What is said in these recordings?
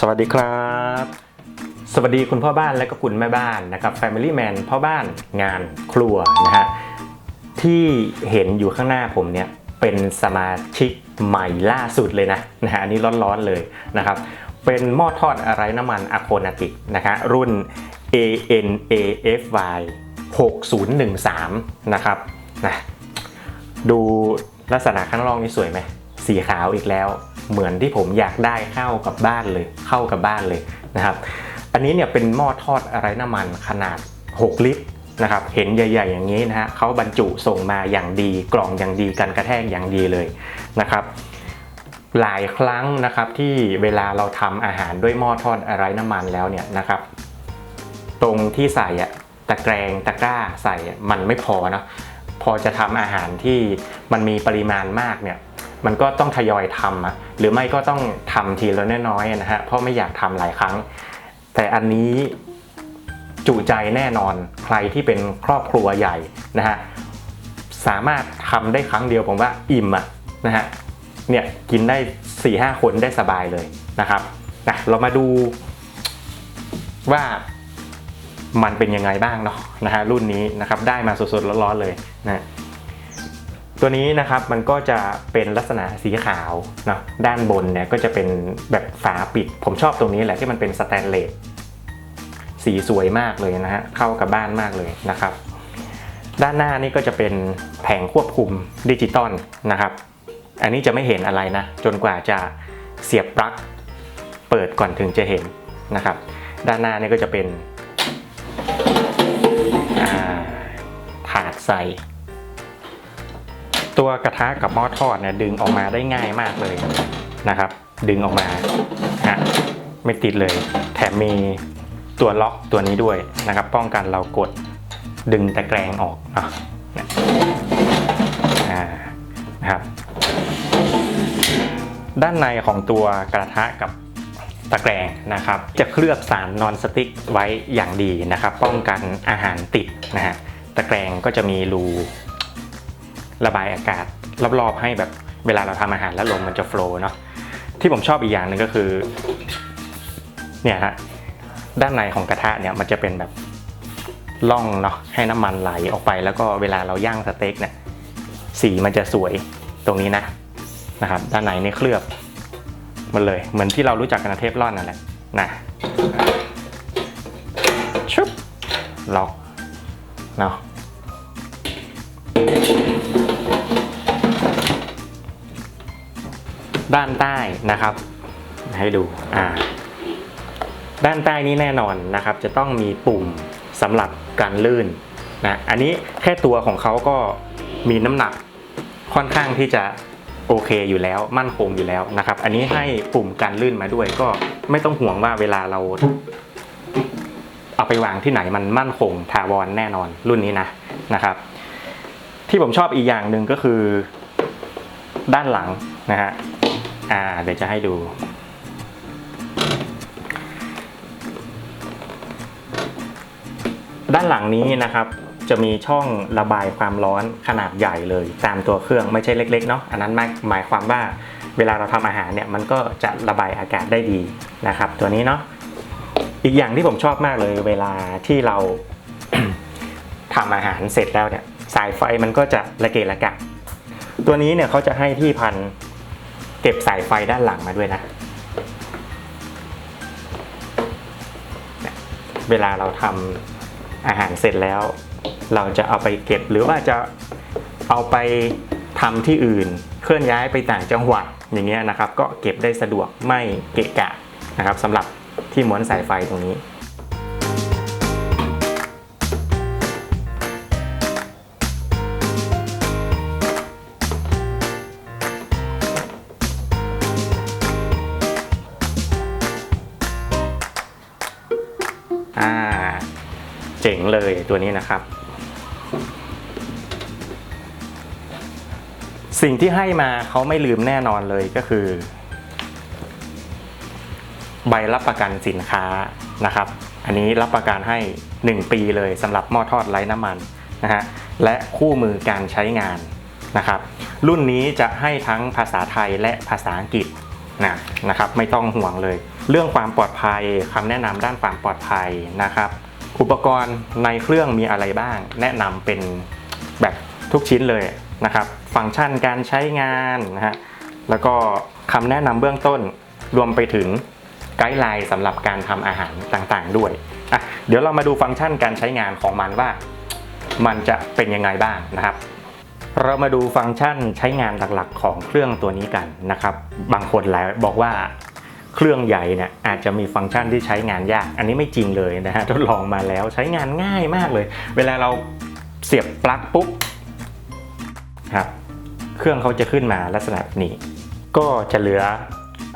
สวัสดีครับ สวัสดีคุณพ่อบ้านและก็คุณแม่บ้านนะครับ Family Man พ่อบ้านงานครัวนะฮะที่เห็นอยู่ข้างหน้าผมเนี่ยเป็นสมาชิกใหม่ล่าสุดเลยนะนะฮะอันนี้ร้อนๆเลยนะครับ เป็นหม้อทอดอะไรน้ำมันอะโคนาติกนะฮะรุ่น ANAFY 6013 นะครับนะดูลักษณะข้างนอกนี่สวยไหมสีขาวอีกแล้ว เหมือนที่ผมอยากได้เข้ากับบ้านเลย เข้ากับบ้านเลยนะครับ อันนี้เนี่ยเป็นหม้อทอดอะไรน้ำมันขนาด 6 ลิตรนะครับ เห็นใหญ่ ๆ อย่างนี้นะฮะเขาบรรจุส่งมาอย่างดีกล่องอย่างดีกันกระแทกอย่างดีเลยนะครับหลายครั้งนะครับที่เวลาเราทำอาหารด้วยหม้อทอดอะไรน้ำมันแล้วเนี่ยนะครับ ตรงที่ใส่อะตะแกรงตะกร้าใส่มันไม่พอเนาะพอจะทำอาหารที่มันมีปริมาณมากเนี่ย มันก็ต้องทยอยทำอะหรือไม่ก็ต้องทำทีละน้อยๆนะฮะเพราะไม่อยากทำหลายครั้ง แต่อันนี้จุใจแน่นอนใครที่เป็นครอบครัวใหญ่นะฮะสามารถทำได้ครั้งเดียวผมว่าอิ่มอะนะฮะเนี่ยกินได้4ี่ห้าคนได้สบายเลยนะครับนะเรามาดูว่ามันเป็นยังไงบ้างเนาะนะฮะรุ่นนี้นะครับได้มาสดๆร้อนๆเลยนะ ตัวนี้นะครับมันก็จะเป็นลักษณะสีขาวเนาะด้านบนเนี่ยก็จะเป็นแบบฝาปิด ผมชอบตรงนี้แหละที่มันเป็นสแตนเลสสีสวยมากเลยนะฮะเข้ากับบ้านมากเลยนะครับ ด้านหน้านี่ก็จะเป็นแผงควบคุมดิจิตอลนะครับ อันนี้จะไม่เห็นอะไรนะ จนกว่าจะเสียบปลั๊กเปิดก่อนถึงจะเห็นนะครับ ด้านหน้านี่ก็จะเป็นถาดใส่ ตัวกระทะกับหม้อทอดเนี่ยดึงออกมาได้ง่ายมากเลยนะครับ ดึงออกมาฮะไม่ติดเลย แถมมีตัวล็อกตัวนี้ด้วยนะครับ ป้องกันเรากดดึงตะแกรงออกเนาะเนี่ยอ่านะครับ ด้านในของตัวกระทะกับตะแกรงนะครับ จะเคลือบสารนอนสติ๊กไว้อย่างดีนะครับ ป้องกันอาหารติดนะฮะตะแกรงก็จะมีรู ระบายอากาศรอบๆให้แบบเวลาเราทำอาหารแล้วลมมันจะโฟล์เนาะที่ผมชอบอีกอย่างหนึ่งก็คือเนี่ยฮะด้านในของกระทะเนี่ยมันจะเป็นแบบล่องเนาะให้น้ำมันไหลออกไป แล้วก็เวลาเราย่างสเต็กเนี่ยสีมันจะสวยตรงนี้นะนะครับ ด้านในนี่เคลือบมันเลย เหมือนที่เรารู้จักกันเทฟลอนนั่นแหละนะชุบล็อกเนาะ ด้านใต้นะครับ ให้ดูอ่าด้านใต้นี้แน่นอนนะครับ จะต้องมีปุ่มสำหรับการลื่นนะอันนี้แค่ตัวของเขาก็มีน้ำหนักค่อนข้างที่จะโอเคอยู่แล้วมั่นคงอยู่แล้วนะครับ อันนี้ให้ปุ่มการลื่นมาด้วย ก็ไม่ต้องห่วงว่าเวลาเราเอาไปวางที่ไหนมันมั่นคงถาวรแน่นอนรุ่นนี้นะนะครับ ที่ผมชอบอีกอย่างหนึ่งก็คือ ด้านหลังนะฮะ อ่าเดี๋ยวจะให้ดู ด้านหลังนี้นะครับจะมีช่องระบายความร้อนขนาดใหญ่เลย ตามตัวเครื่องไม่ใช่เล็กๆเนาะอันนั้นหมายหมายความว่าเวลาเราทำอาหารเนี่ยมันก็จะระบายอากาศได้ดีนะครับ ตัวนี้เนาะอีกอย่างที่ผมชอบมากเลย เวลาที่เราทำอาหารเสร็จแล้วเนี่ยสายไฟมันก็จะระเกะระกะ ตัวนี้เนี่ยเขาจะให้ที่พัน ก็บสายไฟด้านหลังมาด้วยนะ เวลาเราทำอาหารเสร็จแล้ว เราจะเอาไปเก็บหรือว่าจะเอาไปทำที่อื่น เคลื่อนย้ายไปต่างจังหวัดอย่างเงี้ยนะครับ ก็เก็บได้สะดวกไม่เกะกะนะครับสำหรับที่ม้วนสายไฟตรงนี้ อ่า เจ๋งเลยตัวนี้นะครับ สิ่งที่ให้มาเขาไม่ลืมแน่นอนเลยก็คือ ใบรับประกันสินค้านะครับ อันนี้รับประกันให้ 1 ปีเลยสำหรับหม้อทอดไร้น้ำมันนะฮะและคู่มือการใช้งานนะครับ รุ่นนี้จะให้ทั้งภาษาไทยและภาษาอังกฤษนะนะครับ ไม่ต้องห่วงเลย เรื่องความปลอดภัยคำแนะนำด้านความปลอดภัยนะครับ อุปกรณ์ในเครื่องมีอะไรบ้าง แนะนำเป็นแบบทุกชิ้นเลยนะครับ ฟังก์ชันการใช้งานนะฮะแล้วก็คำแนะนำเบื้องต้นรวมไปถึงไกด์ไลน์สำหรับการทำอาหารต่างๆด้วยอะเดี๋ยวเรามาดูฟังก์ชันการใช้งานของมันว่า มันจะเป็นยังไงบ้างนะครับ เรามาดูฟังก์ชันใช้งานหลักๆ ของเครื่องตัวนี้กันนะครับ บางคนหลายบอกว่า เครื่องใหญ่เนี่ยอาจจะมีฟังก์ชันที่ใช้งานยาก อันนี้ไม่จริงเลยนะฮะทดลองมาแล้วใช้งานง่ายมากเลย เวลาเราเสียบปลั๊กปุ๊บครับเครื่องเขาจะขึ้นมาลักษณะนี้ ก็จะเหลือ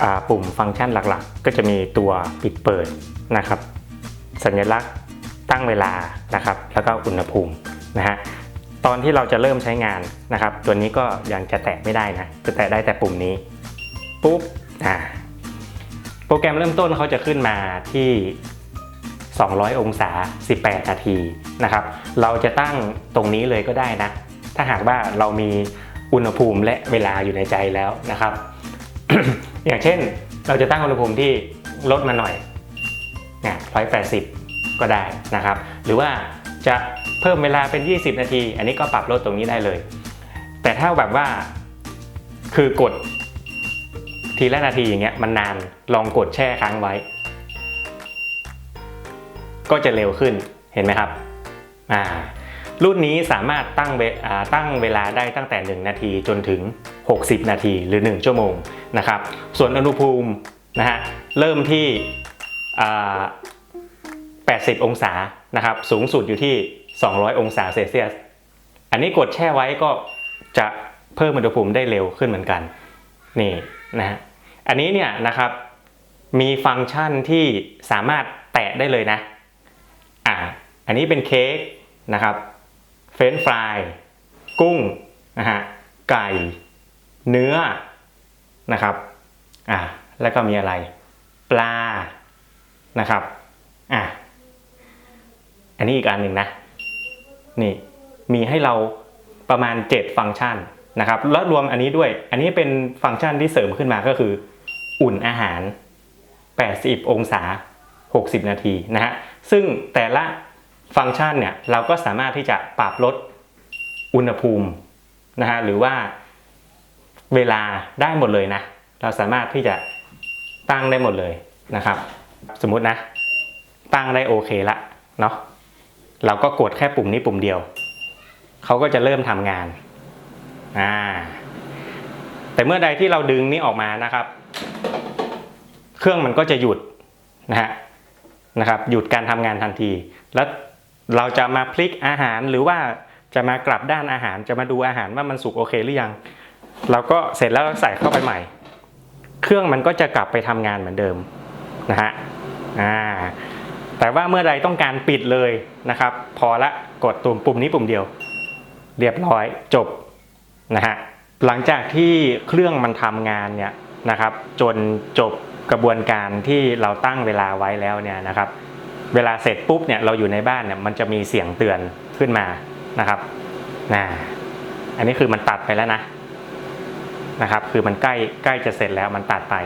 อปุ่มฟังก์ชันหลักๆ ก็จะมีตัวปิดเปิดนะครับ สัญลักษณ์ตั้งเวลานะครับ แล้วก็อุณหภูมินะฮะตอนที่เราจะเริ่มใช้งานนะครับ ตัวนี้ก็ยังจะแตะไม่ได้นะจะแตะได้แต่ปุ่มนี้ปุ๊บอ่า โปรแกรมเริ่มต้นเขาจะขึ้นมาที่ 200 องศา 18 นาทีนะครับ เราจะตั้งตรงนี้เลยก็ได้นะ ถ้าหากว่าเรามีอุณหภูมิและเวลาอยู่ในใจแล้วนะครับ อย่างเช่นเราจะตั้งอุณหภูมิที่ลดมาหน่อยเนี่ย180 ก็ได้นะครับ หรือว่าจะเพิ่มเวลาเป็น 20 นาที อันนี้ก็ปรับลดตรงนี้ได้เลย แต่ถ้าแบบว่าคือกด ทีละนาทีอย่างเงี้ยมันนานลองกดแช่ค้างไว้ ก็จะเร็วขึ้นเห็นไหมครับอ่ารุ่นนี้สามารถตั้งเวตั้งเวลาได้ตั้งแต่ 1 นาทีจนถึง 60 นาทีหรือ 1 ชั่วโมงนะครับ ส่วนอุณหภูมินะฮะเริ่มที่ 80 องศานะครับ สูงสุดอยู่ที่ 200 องศาเซลเซียส อันนี้กดแช่ไว้ก็จะเพิ่มอุณหภูมิได้เร็วขึ้นเหมือนกัน นี่นะฮะ อันนี้เนี่ยนะครับมีฟังก์ชันที่สามารถแตะได้เลยนะอ่าอันนี้เป็นเค้กนะครับเฟรนช์ฟรายกุ้งนะฮะไก่ เนื้อนะครับอ่าแล้วก็มีอะไร ปลานะครับอ่าอันนี้อีกอันหนึ่งนะนี่มีให้เราประมาณ 7 ฟังก์ชันนะครับแล้วรวมอันนี้ด้วย อันนี้เป็นฟังก์ชันที่เสริมขึ้นมาก็คือ อุ่นอาหาร 80 องศา 60 นาทีนะฮะ ซึ่งแต่ละฟังก์ชันเนี่ยเราก็สามารถที่จะปรับลดอุณหภูมินะฮะหรือว่าเวลาได้หมดเลยนะ เราสามารถที่จะตั้งได้หมดเลยนะครับ สมมุตินะ ตั้งได้โอเคละเนาะเราก็กดแค่ปุ่มนี้ปุ่มเดียว เขาก็จะเริ่มทำงานอ่าแต่เมื่อใดที่เราดึงนี้ออกมานะครับ เครื่องมันก็จะหยุดนะฮะนะครับหยุดการทำงานทันที แล้วเราจะมาพลิกอาหารหรือว่าจะมากลับด้านอาหารจะมาดูอาหารว่ามันสุกโอเคหรือยัง เราก็เสร็จแล้วใส่เข้าไปใหม่ เครื่องมันก็จะกลับไปทำงานเหมือนเดิมนะฮะอ่าแต่ว่าเมื่อใดต้องการปิดเลยนะครับ พอละกดตุ่มปุ่มนี้ปุ่มเดียว เรียบร้อยจบนะฮะหลังจากที่เครื่องมันทำงานเนี่ยนะครับ จนจบ กระบวนการที่เราตั้งเวลาไว้แล้วเนี่ยนะครับ เวลาเสร็จปุ๊บเนี่ยเราอยู่ในบ้านเนี่ยมันจะมีเสียงเตือนขึ้นมานะครับนะอันนี้คือมันตัดไปแล้วนะนะครับ คือมันใกล้ใกล้จะเสร็จแล้วมันตัดไป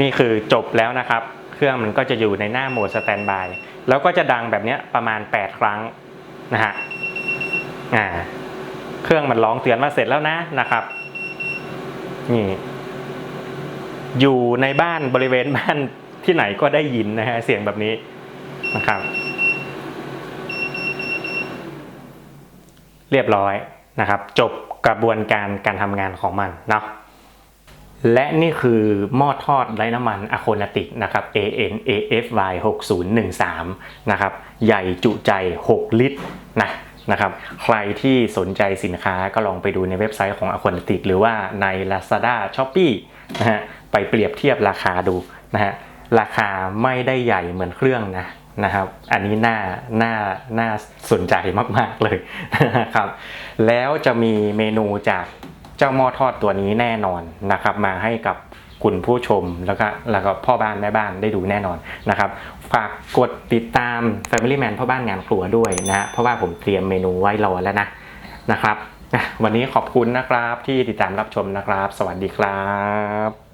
นี่คือจบแล้วนะครับ เครื่องมันก็จะอยู่ในหน้าโหมดสแตนบายแล้วก็จะดังแบบนี้ประมาณ 8 ครั้งนะฮะอ่าเครื่องมันร้องเตือนว่าเสร็จแล้วนะนะครับ นี่อยู่ในบ้านบริเวณบ้านที่ไหนก็ได้ยินนะฮะเสียงแบบนี้นะครับ เรียบร้อยนะครับ จบกระบวนการการทำงานของมันเนาะและนี่คือหม้อทอดไร้น้ำมันอะโคนาติกนะครับ AN AFY 6013 นะครับ ใหญ่จุใจ 6 ลิตรนะ นะครับใครที่สนใจสินค้าก็ลองไปดูในเว็บไซต์ของ a q u a n t i c หรือว่าใน Lazada Shopee นะฮะไปเปรียบเทียบราคาดูนะฮะราคาไม่ได้ใหญ่เหมือนเครื่องนะนะครับ อันนี้น่า น่า น่าสนใจมาก ๆ เลยนะครับ แล้วจะมีเมนูจากเจ้าหม้อทอดตัวนี้แน่นอนนะครับ มาให้กับ คุณผู้ชมแล้วก็แล้วก็พ่อบ้านแม่บ้านได้ดูแน่นอนนะครับฝากกดติดตาม Family Man พ่อบ้านงานครัวด้วยนะฮะเพราะว่าผมเตรียมเมนูไว้รอแล้วนะนะครับวันนี้ขอบคุณนะครับที่ติดตามรับชมนะครับ สวัสดีครับ